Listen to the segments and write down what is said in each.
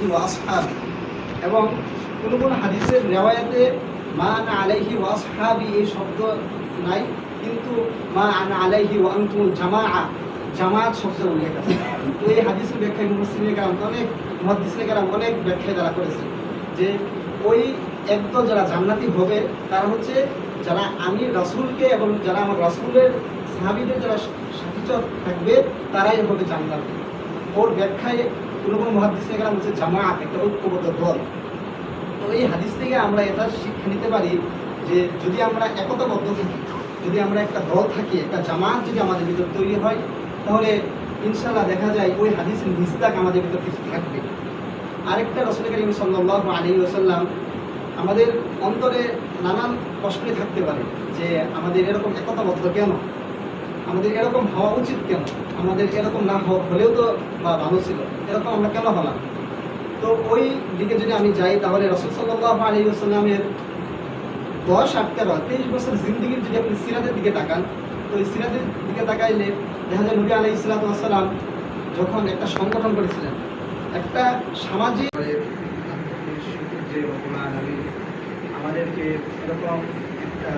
আলাইহি ওয়াসহাবি এবং কোনো কোনো হাদিসের রেওয়ায়াতে আনা আলাইহি ওয়াসহাবি এই শব্দ নাই, কিন্তু মা আনা আলাইহি ওয়ান্তুল জামা জামাত শব্দ উল্লেখ আছে। তো এই হাদিসের ব্যাখ্যায় মুসলিমের কারণ অনেক মহাদিসের কারণ অনেক ব্যাখ্যায় তারা করেছে যে ওই একদল যারা জান্নাতি হবে, তারা হচ্ছে যারা আমি রাসূলকে এবং যারা আমার রাসূলের সাহাবিদের যারা সাথীচর থাকবে, তারাই হবে জান্নাতি। ওর ব্যাখ্যায় কোনো কোনো মহাদিসের কারণ হচ্ছে জামাত, একটা ঐক্যবদ্ধ দল। তো এই হাদিস থেকে আমরা এটা শিক্ষা নিতে পারি যে যদি আমরা একতাবদ্ধ থাকি, যদি আমরা একটা দল থাকি, একটা জামাত যদি আমাদের ভিতর তৈরি হয়, তাহলে ইনশাল্লাহ দেখা যায় ওই হাদিসের মিস্তাক আমাদের ভিতর কিছু থাকবে। আরেকটা রসুল করিম সাল্লাহ আলী ওসাল্লাম আমাদের অন্তরে নানান প্রশ্নে থাকতে পারে যে আমাদের এরকম একতাবদ্ধ কেন? আমাদের এরকম হওয়া উচিত কেন? আমাদের এরকম না হলেও তো বা ভালো ছিল। এরকম আমরা কেন হলাম? তো ওই দিকে যদি আমি যাই, তাহলে রসুল সাল্লাহ আলী আসসালামের দশ, আট, তেরো, তেইশ বছর জিন্দগির যদি আপনি সিরাতের দিকে তাকান, তো ওই সিরাতের দিকে তাকাইলে দেখা যায় নবী আলাই ইসলাতাম যখন একটা সংগঠন করেছিলেন, একটা সামাজিক যে আলী আমাদেরকে এরকম একটা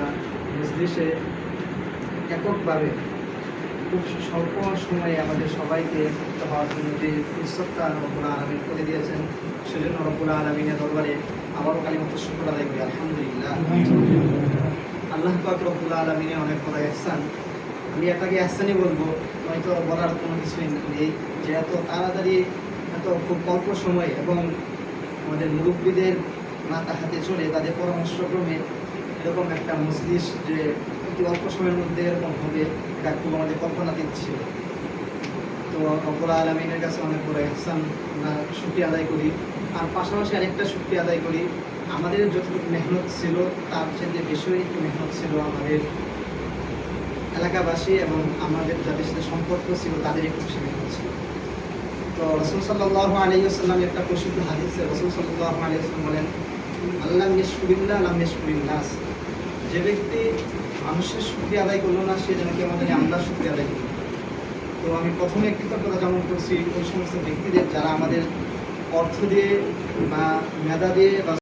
মজলিসে এককভাবে খুব স্বল্প সময়ে আমাদের সবাইকে যুক্ত হওয়ার জন্য যে ফুরসতটা রব্বুল আলমিন করে দিয়েছেন, সেজন্য রব্বুল আলমিনের দরবারে আবারও কালিমত শুক্র আদায় আলহামদুলিল্লাহ। আল্লাহ পাক রব্বুল আলমিনের অনেক কথা এহসান। আমি এটাকে এহসানই বলব হয়তো বলার কোনো কিছুই নেই। যে এত তাড়াতাড়ি এত খুব অল্প সময় এবং আমাদের মুরব্বীদের মাথা হাতে চলে তাদের পরামর্শক্রমে এরকম একটা মজলিস যে অতি অল্প সময়ের মধ্যে এরকম হবে, এটা খুব আমাদের কল্পনা দিচ্ছে তো অপর আলমিনের কাছে অনেক বড় এহসান আমরা শুক্রিয়া আদায় করি। আর পাশাপাশি আরেকটা শুক্রিয়া আদায় করি, আমাদের যতটুকু মেহনত ছিল, তার সাথে বেশি একটু মেহনত ছিল আমাদের এলাকাবাসী এবং আমাদের যাদের সাথে সম্পর্ক ছিল, তাদের একটু বেশি মেহনত ছিল। তো রসুল সাল্লাহ আলাইসাল্লাম একটা প্রসিদ্ধ হাদিস রসুল সাল্লাহ আলাইসাল্লাম বলেন আল্লাহ মেশকুরিল্লা আল্লাহ মেশকুরিল্লাস যে ব্যক্তি মানুষের সুক্রিয়া আদায় করল না, সে যেন কি আমাদের আমরা সুক্রিয়া আদায় করি তো আমি প্রথমে একটি কথা যেমন করছি ওই সমস্ত ব্যক্তিদের যারা আমাদের অর্থ দিয়ে বা মেধা দিয়ে বা